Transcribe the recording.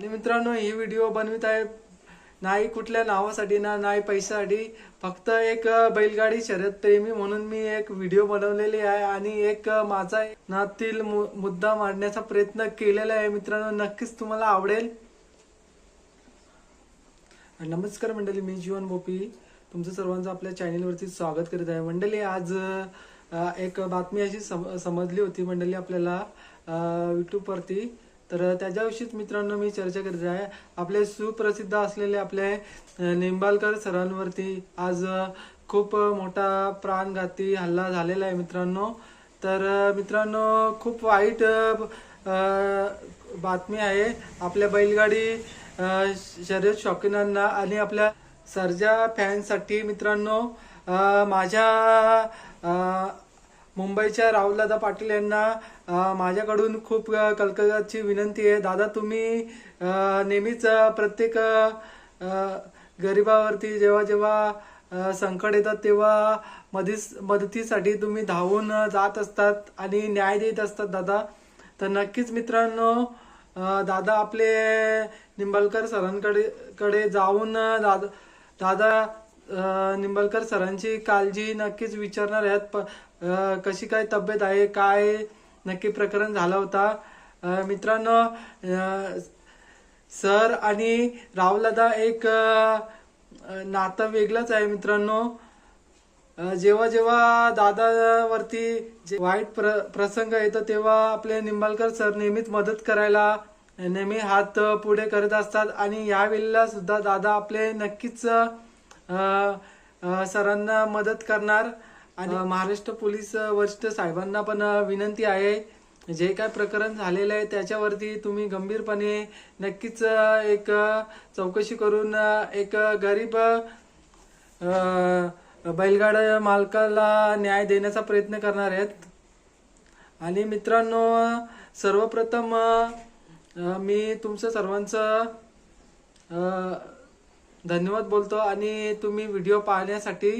आणि मित्रांनो ही व्हिडिओ बनवित आहे. नाही कुठल्या नावासाठी ना नाही पैशासाठी. फक्त एक बैलगाडी शर्यत प्रेमी म्हणून मी एक व्हिडिओ बनवलेली आहे आणि एक माझा नातील मु- मुद्दा मांडण्याचा प्रयत्न केलेला आहे. मित्रांनो नक्कीच तुम्हाला आवडेल. नमस्कार मंडळी मी जीवन गोपी. तुमचं सर्वांचं आपल्या चॅनेलवरती स्वागत करीत आहे. मंडळी आज एक बातमी अशी सम समजली होती मंडळी आपल्याला यूट्यूबवरती तर त्याच्याविषयीच मित्रांनो मी चर्चा करीत आहे. आपले सुप्रसिद्ध असलेले आपले निंबाळकर सरांवरती आज खूप मोठा प्राणघाती हल्ला झालेला आहे मित्रांनो. तर मित्रांनो खूप वाईट बातमी आहे. आपल्या बैलगाडी शर्यत शौकीनांना आणि आपल्या सर्जा फॅनसाठी मित्रांनो माझ्या मुंबईच्या राहुलदादा पाटील यांना माझ्याकडून खूप कलकत्ताची विनंती आहे. दादा तुम्ही नेहमीच प्रत्येक गरिबावरती जेव्हा जेव्हा संकट येतात तेव्हा मधीस मदतीसाठी तुम्ही धावून जात असतात आणि न्याय देत असतात दादा. तर नक्कीच मित्रांनो दादा आपले निंबाळकर सरांकडे कडे जाऊन दादा दादा निंबाळकर सरांची काळजी नक्कीच विचारणार आहेत. कशी काय तब्येत आहे काय नक्की प्रकरण झाला होता? मित्रांनो सर आणि रावलादा एक नातं वेगळंच आहे मित्रांनो. जेव्हा जेव्हा दादावरती जे वाईट प्र प्रसंग येतो तेव्हा आपले निंबाळकर सर नेहमीच मदत करायला नेहमी हात पुढे करत असतात. आणि या वेळेला सुद्धा दादा आपले नक्कीच सरांना मदत करणार. आणि महाराष्ट्र पोलीस वरिष्ठ साहेबांना पण विनंती आहे. जे काय प्रकरण झालेलं आहे त्याच्यावरती तुम्ही गंभीरपणे नक्कीच एक चौकशी करून एक गरीब बैलगाडा मालकाला न्याय देण्याचा प्रयत्न करणार आहेत. आणि मित्रांनो सर्वप्रथम मी तुमचं सर्वांचं धन्यवाद बोलतो आणि तुम्ही व्हिडिओ पाहण्यासाठी